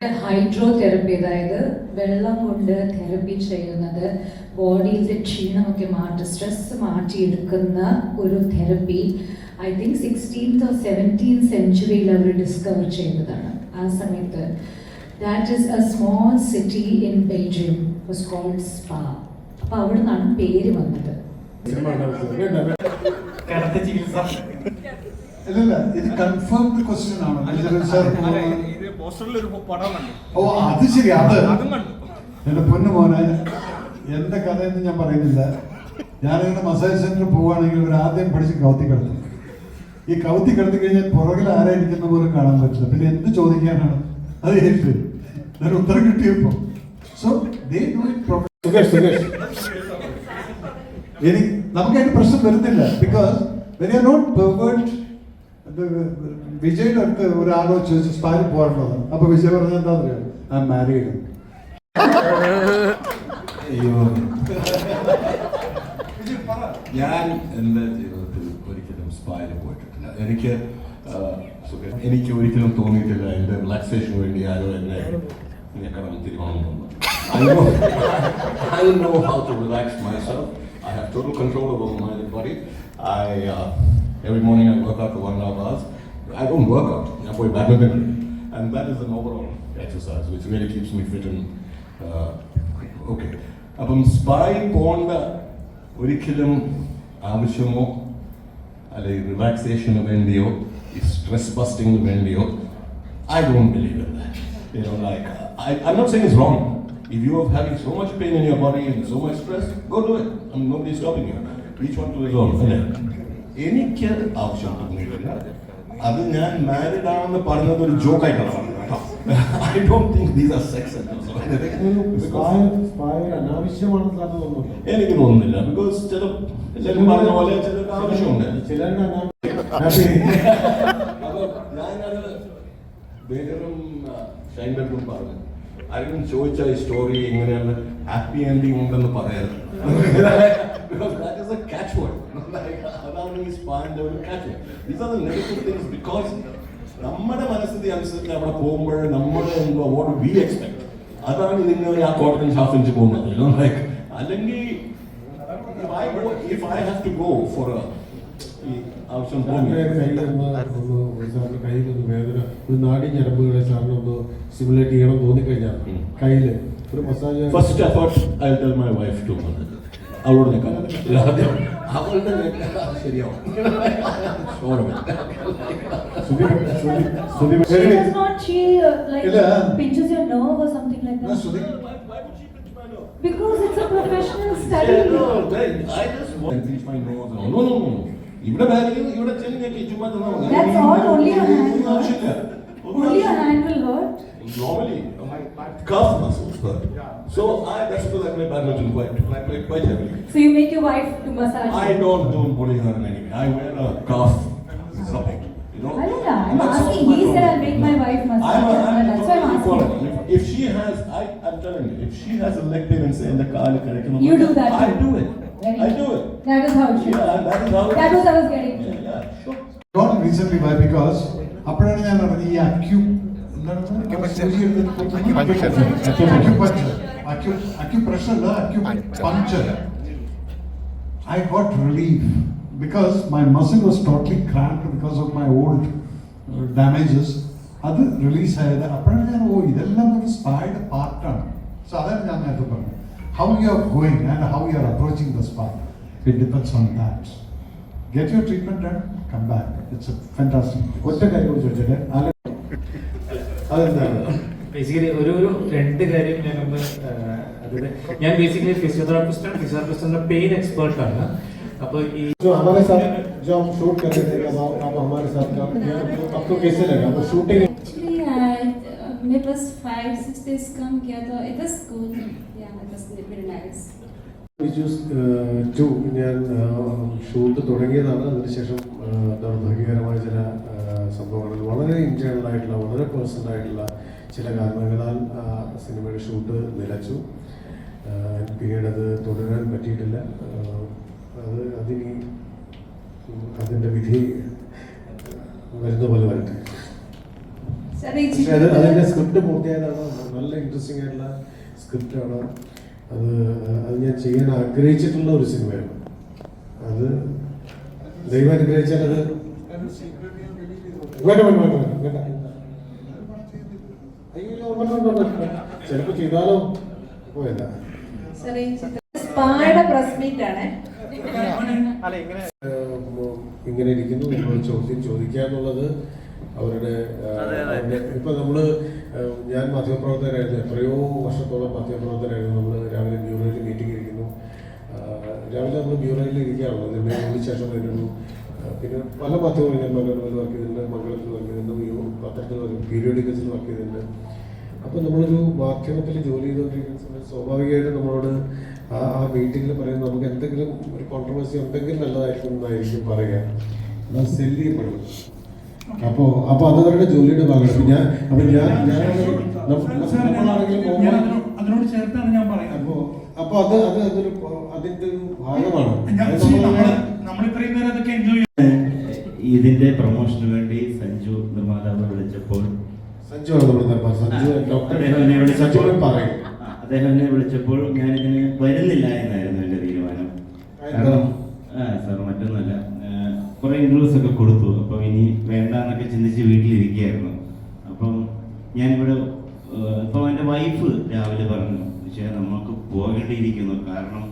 Hydro therapy അതായത് വെള്ളം കൊണ്ട് തെറപ്പി ചെയ്യുന്നത് ബോഡിയിലെ ക്ഷീണമൊക്കെ മാറ്റി സ്ട്രെസ് മാറ്റിയെടുക്കുന്ന ഒരു therapy I think sixteenth or seventeen സെഞ്ചുറിയിൽ അവർ ഡിസ്കവർ ചെയ്തതാണ് ആ സമയത്ത്. That is a small city in Belgium was called Spa അപ്പോൾ അവിടെ നിന്നാണ് പേര് വന്നത്. ചികിത്സ. ഇല്ലില്ല ഇത് കൺഫേംഡ് ക്വസ്റ്റ്യൻ ആണ് പോസ്റ്ററിൽ ഒരു പടം കണ്ടു. ഓ അത് ശരി അത്. അതും കണ്ടു. എന്റെ പൊന്നു മോനെ എന്റെ കഥയൊന്നും ഞാൻ പറയുന്നില്ല. ഞാനിങ്ങനെ മസാജ് സെന്ററിൽ പോവുകയാണെങ്കിൽ ഇവർ ആദ്യം പഠിച്ച് കൗത്തി കിടത്തും ഈ കൗത്തി കിടത്തി കഴിഞ്ഞാൽ പുറകിൽ ആരായിരിക്കുന്ന പോലെ പോലും കാണാൻ പറ്റില്ല. പിന്നെ എന്ത് ചോദിക്കാനാണ്? അത് ഏറ്റു ഞാൻ ഉത്തരം കിട്ടിയപ്പോ. സോ ദേ ഡു ഇറ്റ് നമുക്ക് അതിന് പ്രശ്നം വരുന്നില്ല. Because very are not pervert വിജയുടെ അടുത്ത് ഒരാളോ ചോദിച്ചു സ്പാരി പോകാനുള്ളത്. അപ്പൊ വിജയ് പറഞ്ഞ എന്താ പറയാ ഐ മാരീഡ് അയ്യോ ഞാൻ എന്റെ ജീവിതത്തിൽ ഒരിക്കലും സ്പായിൽ പോയിട്ടില്ല എനിക്ക് എനിക്ക് ഒരിക്കലും തോന്നിയിട്ടില്ല എന്റെ റിലാക്സേഷൻ വേണ്ടി ആരോ എന്നെ ഞെക്കണം Thiruvananthapuram I know, I know how to relax myself. I have total control over my body. I uh, every morning I work out for one and a half hours. I don't work out. I play badminton, and that is an overall exercise which really keeps me fit and uh, okay. അപ്പം സ്പായി പോകേണ്ട ഒരിക്കലും ആവശ്യമോ അല്ലെങ്കിൽ റിലാക്സേഷന് വേണ്ടിയോ ഈ stress ബസ്റ്റിംഗിന് വേണ്ടിയോ I don't believe in that You know, like, I, I'm not saying it's wrong. If you are having so much pain in your body and so much stress, go do it. I mean, nobody's stopping you. Each one to his own. എനിക്ക് ആവശ്യം തോന്നിയിട്ടില്ല അത് ഞാൻ married ആണെന്ന് പറഞ്ഞത് ഒരു joke ആയിട്ടാണ് I don't think these are sex എനിക്ക് തോന്നുന്നില്ല. ബിക്കോസ് ചില എല്ലാവരും പറഞ്ഞ പോലെ ചിലർക്ക് ആവശ്യമുണ്ട്. ചിലരുടെ അപ്പൊ ഞാനത് ഷൈൻബർഗും പറഞ്ഞു. ആരെങ്കിലും ചോദിച്ച ഈ സ്റ്റോറി ഇങ്ങനെയാണ് ഹാപ്പി എൻഡിങ് ഉണ്ടെന്ന് പറയരുത് that is a catch catchword. Like, അതാണ് ഈ സ്പാന്റെ ഒരു കാര്യം. These are the negative things because നമ്മുടെ മനസ്സിന്റെ അനുസരിച്ച് അവിടെ പോകുമ്പോൾ എന്തോ വാട്ട് വി എക്സ്പെക്ട് അതാണ് നിങ്ങൾ ആ കോട്ടൺ ഹാഫ് ഇഞ്ച് പോകുന്നത് ലൈക്ക് അല്ലെങ്കിൽ ആവശ്യം വേദന. ഒരു നാടി ഞരമ്പുകളെ സാറിന് ഒന്ന് സിമുലേറ്റ് ചെയ്യണം തോന്നിക്കഴിഞ്ഞാൽ ഒരു massage first effort I tell my wife to അവളോട് നിൽക്കാൻ അവളുടെ നിൽക്കാൻ ശരിയാവും She does not, she uh, like ഇല്ല. pinches your nerve or something like that. Because it's a professional study. ഇവിടെ വേറെ ഇവിടെ ചെന്ന് ചുമ്മാ തന്നാൽ മതി. That's all, only a hand ഒന്നും ആവശ്യമില്ല. ഒന്നും Only a so I, that's because I play badminton quite, I play quite heavily. So you make your wife to massage I don't do pulling harm. Anyway. I wear a cuff support, you know. I don't know. I'm That's asking. not He said. I'll make my wife massage. I'm, a, I'm That's why I'm asking. If, she has, I, I'm telling you, if she has a leg pain and say in the car, curriculum, You do that I do it. Very I do it. That is how it should. Yeah, that is how. it was I was getting. Yeah, yeah, sure. got recently why because అప్పుడైనా ఈ acu acupuncture Acu acupuncture. I got relief because my muscle was totally cramped because of my old damages. ಅದು release ಆಗಿದೆ ಅಪ್ಪಣ್ಣ ನಾನು ಓ ಇದೆಲ್ಲ ಒಂದು ಸ್ಪಾಯ್ಡ್ part ആണ് so ಅದನ್ನು ನಾನು ಅದು ಬಂದೆ how you are going and how you are approaching the spot it depends on that get your treatment and come back it's fantastic ಒಟ್ಟೆ ಕೈ ಕೊಡ್ತಿರ್ತಾರೆ ಅದೇ ബേസിക്കലി ഒരു ഒരു രണ്ട് കാര്യം ഞാനൊന്ന് ആ, അതിന് ഞാൻ ബേസിക്കലി ഫിസിയോതെറാപ്പിസ്റ്റാണ് ഫിസിയോതെറാപ്പിസ്റ്റിന്റെ പെയിൻ എക്സ്പേർട്ട് ആണ് അപ്പോൾ ഈ जो हमारे साथ जो हम शूट कर रहे थे अब आप आप हमारे साथ काम आपको कैसे लगा वो शूटिंग Actually, I, uh, मेरे पास five, six days काम किया था. It was good. Yeah, it was very nice. To ഞാൻ ഷൂട്ട് തുടങ്ങിയതാണ് അതിനുശേഷം ആ, ദൗർഭാഗ്യകരമായ ചില ആ, സംഭവങ്ങളിൽ വളരെ ഇന്റേണൽ ആയിട്ടുള്ള വളരെ പേഴ്സണൽ ആയിട്ടുള്ള ചില കാരണങ്ങളാൽ ആ സിനിമയുടെ ഷൂട്ട് നിലച്ചു. പിന്നീട് അത് തുടരാൻ പറ്റിയിട്ടില്ല. അത് അതിനി അതിന്റെ വിധി വരുന്ന പോലെ വരട്ടെ. അത് അതിന്റെ സ്ക്രിപ്റ്റ് പൂർത്തിയായതാണ്. നല്ല ഇൻട്രസ്റ്റിംഗ് ആയിട്ടുള്ള സ്ക്രിപ്റ്റാണ് അത് അത് ഞാൻ ചെയ്യാൻ ആഗ്രഹിച്ചിട്ടുള്ള ഒരു സിനിമയാണ്. അത് ദൈവം അനുഗ്രഹിച്ചാൽ അത് വേണ്ട വേണ്ട വേണ്ട വേണ്ട വേണ്ട അയ്യോ വേണ്ട, വേണ്ട, വേണ്ട. ചിലപ്പോ ചെയ്താലോ? പോയല്ല ഇങ്ങനെ ഇരിക്കുന്നു. നമ്മൾ ചോദ്യം ചോദിക്കുക എന്നുള്ളത് അവരുടെ ഇപ്പൊ നമ്മൾ ഞാൻ മാധ്യമപ്രവർത്തകരായിരുന്നു എത്രയോ വർഷത്തോളം മാധ്യമപ്രവർത്തകരായിരുന്നു നമ്മൾ രാവിലെ ബ്യൂറോയിൽ മീറ്റിംഗ് ഇരിക്കുന്നു. രാവിലെ നമ്മൾ ബ്യൂറോയിൽ ഇരിക്കാറുള്ളത് ശേഷം വരുന്നു. പിന്നെ പല മാധ്യമങ്ങളും ഞാൻ മനോരമയിൽ വർക്ക് ചെയ്തിട്ടുണ്ട്. മംഗളത്തിൽ വർക്ക് ചെയ്തിട്ടുണ്ട്. പത്രത്തിൽ പീരിയോഡിക്കൽസിൽ വർക്ക് ചെയ്തിട്ടുണ്ട്. അപ്പോൾ നമ്മളൊരു മാധ്യമത്തിൽ ജോലി ചെയ്തുകൊണ്ടിരിക്കുന്ന സമയത്ത് സ്വാഭാവികമായിട്ടും നമ്മളോട് ആ മീറ്റിംഗിൽ മീറ്റിങ്ങിൽ പറയുന്നത് നമുക്ക് എന്തെങ്കിലും ഒരു കോൺട്രവേഴ്സി ഉണ്ടെങ്കിൽ നല്ലതായിരിക്കും എന്നായിരിക്കും പറയുക. എന്നാൽ സെൽ ചെയ്യപ്പെടും. അപ്പോൾ അപ്പോൾ അത് അവരുടെ ജോലിയുടെ ഭാഗമാണ് ഞാൻ അപ്പോൾ ഞാൻ ഞാൻ അതിനോട് ചേർത്താണ് ഞാൻ പറയുന്നത് അപ്പോൾ അപ്പോൾ അത് അത് അതൊരു അതിന്റെ ഒരു ഭാഗമാണ്. ഞാൻ അത് see, നമ്മൾ നമ്മൾ ഇത്രയും നേരം അതൊക്കെ എൻജോയ് ഇതിന്റെ പ്രൊമോഷന് വേണ്ടി സഞ്ജു നിർമ്മാതാവ് വിളിച്ചപ്പോൾ സഞ്ജു ആണ് നമ്മുടെ നിർമ്മാണം സഞ്ജു ഡോക്ടർ അദ്ദേഹം എന്നെ വിളിച്ചപ്പോൾ സഞ്ജു പറയും. അദ്ദേഹം എന്നെ വിളിച്ചപ്പോൾ ഞാൻ ഇതിന് വരുന്നില്ല എന്നായിരുന്നു എന്റെ തീരുമാനം. കാരണം? സാർ മറ്റൊന്നുമല്ല. കുറെ ഇന്റർവ്യൂസ് ഒക്കെ കൊടുത്തു. അപ്പൊ ഇനി വേണ്ട എന്നൊക്കെ ചിന്തിച്ച് വീട്ടിലിരിക്കുകയായിരുന്നു. അപ്പം ഞാനിവിടെ ഇപ്പൊ എന്റെ വൈഫ് രാവിലെ പറഞ്ഞു പക്ഷേ നമുക്ക് പോകേണ്ടിയിരിക്കുന്നു. കാരണം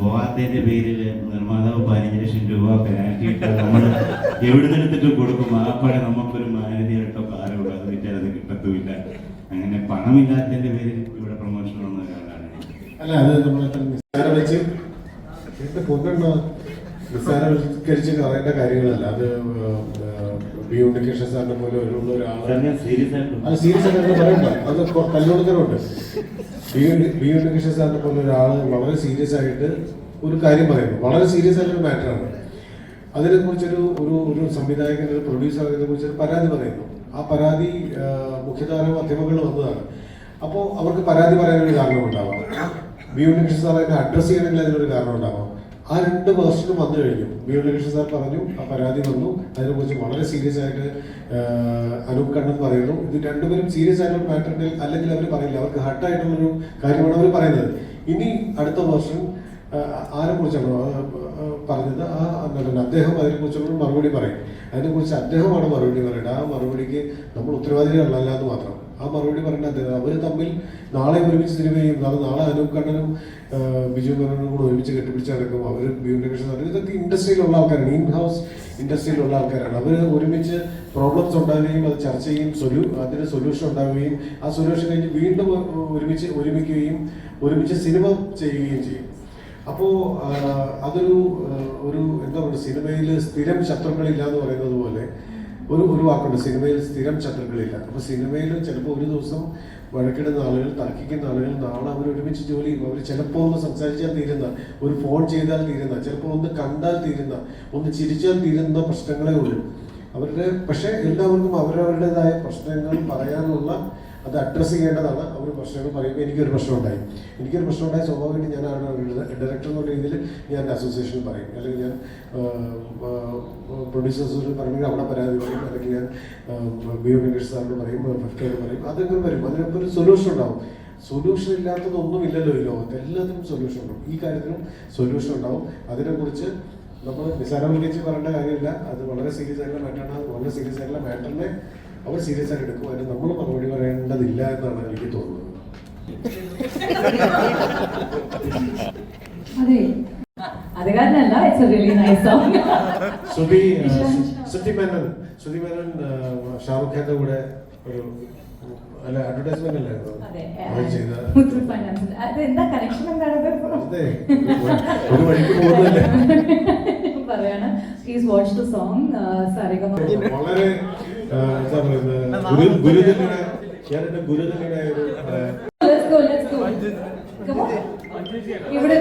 പോകാത്തതിന്റെ പേരിൽ നിർമ്മാതാവ് പതിനഞ്ച് ലക്ഷം രൂപ പെനാൽറ്റി നമ്മൾ എവിടുന്നെടുത്തിട്ട് കൊടുക്കും. ആ പഴയ നമുക്കൊരു മാരുതി ആയിട്ടോ കാറോ അത് വെച്ചാൽ അത് കിട്ടത്തുമില്ല അങ്ങനെ പണമില്ലാത്തതിന്റെ പേരിൽ ഇവിടെ പ്രൊമോഷൻ വന്ന ഒരാളാണ്. ഞാൻ. അല്ല അത് നമ്മൾ നിസ്സാര വെച്ച് എന്റെ പൊന്നെണ്ണ നിസ്സാരവൽക്കരിച്ച് പറയേണ്ട കാര്യങ്ങളല്ല. അത് ബി ഉണ്ണികൃഷ്ണൻ സാറിനെ പോലെ ഉള്ള ഒരാൾ ഞാൻ സീരിയസ് ആയിട്ട് അത് സീരിയസ് ആയിട്ട് പറയണ്ട. അത് കല്ലുകൊടുത്തരുണ്ട് ബി ഉണ്ണി- ബി ഉണ്ണികൃഷ്ണൻ സാറിനെ പോലെ ഒരാൾ വളരെ സീരിയസ് ആയിട്ട് ഒരു കാര്യം പറയുന്നു. വളരെ സീരിയസ് ആയിട്ടൊരു മാറ്ററാണ്. അതിനെ കുറിച്ചൊരു ഒരു ഒരു സംവിധായകൻ ഒരു പ്രൊഡ്യൂസർ അതിനെ കുറിച്ച് ഒരു പരാതി പറയുന്നു. ആ പരാതി മുഖ്യധാര മാധ്യമങ്ങളിൽ വന്നതാണ്. അപ്പോൾ അവർക്ക് പരാതി പറയാനൊരു കാരണം ഉണ്ടാവാം. ബി ഉണ്ണികൃഷ്ണൻ സാർ അതിനെ അഡ്രസ് ചെയ്യണമെങ്കിൽ അതിനൊരു കാരണം ഉണ്ടാവാം. ആ രണ്ട് വേർഷനും വന്നു കഴിഞ്ഞു. ബി ഉണ്ണികൃഷ്ണൻ സാർ പറഞ്ഞു ആ പരാതി വന്നു. അതിനെക്കുറിച്ച് വളരെ സീരിയസ് ആയിട്ട് അനൂപ് കണ്ണൻ പറയുന്നു. ഇത് രണ്ടുപേരും സീരിയസ് ആയിട്ടുള്ള മാറ്റർ അല്ലെങ്കിൽ അവർ പറയില്ല. അവർക്ക് ഹട്ടായിട്ടുള്ളൊരു കാര്യമാണ് അവർ പറയുന്നത്. ഇനി അടുത്ത വർഷം ആരെ കുറിച്ചാണോ? പറഞ്ഞത്? ആ നടൻ അദ്ദേഹം അതിനെക്കുറിച്ചുള്ള മറുപടി പറയും. അതിനെക്കുറിച്ച് അദ്ദേഹമാണ് മറുപടി പറയേണ്ടത് ആ മറുപടിക്ക് നമ്മൾ ഉത്തരവാദികളല്ല എന്ന് മാത്രം. ആ മറുപടി പറയേണ്ട അദ്ദേഹം. അവർ തമ്മിൽ നാളെ ഒരുമിച്ച് സിനിമ ചെയ്യും കാരണം നാളെ അനൂപ് കണ്ണനും ബിജു കണ്ണനും കൂടെ ഒരുമിച്ച് കെട്ടിപ്പിടിച്ച് നടക്കും. അവർ ബ്യൂണികൃഷ്ണൻ ഇതൊക്കെ ഇൻഡസ്ട്രിയിലുള്ള ആൾക്കാരാണ്. ഇൻ ഹൗസ് ഇൻഡസ്ട്രിയിലുള്ള ആൾക്കാരാണ്. അവർ ഒരുമിച്ച് പ്രോബ്ലംസ് ഉണ്ടാവുകയും അത് ചർച്ച ചെയ്യും സൊല്യൂ അതിന് സൊല്യൂഷൻ ഉണ്ടാവുകയും ആ സൊല്യൂഷൻ കഴിഞ്ഞ് വീണ്ടും ഒരുമിച്ച് ഒരുമിക്കുകയും ഒരുമിച്ച് സിനിമ ചെയ്യുകയും ചെയ്യും. അപ്പോൾ അതൊരു ഒരു എന്താ പറയുക സിനിമയിൽ സ്ഥിരം ശത്രുക്കളില്ല എന്ന് പറയുന്നത് പോലെ ഒരു ഒരു വാക്കുണ്ട് സിനിമയിൽ സ്ഥിരം ശത്രുക്കളില്ല. അപ്പോൾ സിനിമയിൽ ചിലപ്പോൾ ഒരു ദിവസം വഴക്കിടുന്ന ആളുകൾ തർക്കിക്കുന്ന ആളുകൾ നാളെ അവർ ഒരുമിച്ച് ജോലി ചെയ്യും. അവർ ചിലപ്പോൾ ഒന്ന് സംസാരിച്ചാൽ തീരുന്ന ഒരു ഫോൺ ചെയ്താൽ തീരുന്ന ചിലപ്പോൾ ഒന്ന് കണ്ടാൽ തീരുന്ന ഒന്ന് ചിരിച്ചാൽ തീരുന്ന പ്രശ്നങ്ങളേ ഉള്ളൂ. അവരുടെ പക്ഷേ എല്ലാവർക്കും അവരവരുടേതായ പ്രശ്നങ്ങൾ പറയാനുള്ള അത് അഡ്രസ്സ് ചെയ്യേണ്ടതാണ്. അവർ പ്രശ്നങ്ങൾ പറയുമ്പോൾ എനിക്കൊരു പ്രശ്നം ഉണ്ടായി എനിക്കൊരു പ്രശ്നം ഉണ്ടായ സ്വാഭാവികമായിട്ട് ഞാൻ ഡയറക്ടർ എന്നുള്ള രീതിയിൽ ഞാൻ എന്റെ അസോസിയേഷൻ പറയും. അല്ലെങ്കിൽ ഞാൻ പ്രൊഡ്യൂസേഴ്സിനോട് പറയുമ്പോൾ അവിടെ പരാതി പറയും. അല്ലെങ്കിൽ ഞാൻ ബിയോ വെങ്കടേഷ് സാറിന് പറയും ഫിഫ്റ്റിയോട് പറയും. അതൊക്കെ വരും. അതിനൊക്കെ ഒരു സൊല്യൂഷൻ ഉണ്ടാവും. സൊല്യൂഷൻ ഇല്ലാത്തതൊന്നും ഇല്ലല്ലോ ഈ ലോകത്ത്. എല്ലാത്തിനും സൊല്യൂഷൻ ഉണ്ടാവും. ഈ കാര്യത്തിനും സൊല്യൂഷൻ ഉണ്ടാവും. അതിനെക്കുറിച്ച് നമ്മൾ നിസ്സാരവൽക്കരിച്ച് പറയേണ്ട കാര്യമില്ല. അത് വളരെ സീരിയസ് ആയിട്ടുള്ള മാറ്ററാണ് വളരെ സീരിയസ് ആയിട്ടുള്ള മാറ്ററിനെ അവർ സീരിയസ് ആയിട്ട് എടുക്കും അതിന് നമ്മൾ മറുപടി പറയേണ്ടതില്ല എന്നാണ് എനിക്ക് തോന്നുന്നത്. അതെ. അത് കാരണമല്ല it's a really nice song Subi Shruti Menon Shruti Menon Shahrukh ഖാന്റെ കൂടെ ഒരു അല്ല അഡ്വർടൈസ്മെന്റ് അല്ലായിരുന്നു? ഒരു വഴിക്ക് പോകുന്നല്ലേ. പറയാണ്. Please watch the song Saregama വളരെ എന്താ പറയുന്നത് ഗുരു ഗുരുതലിയുടെ ഞാൻ എന്റെ ഗുരുതലിയുടെ ഒരു ആ, Let's go, let's go. Come on. ഇവിടെ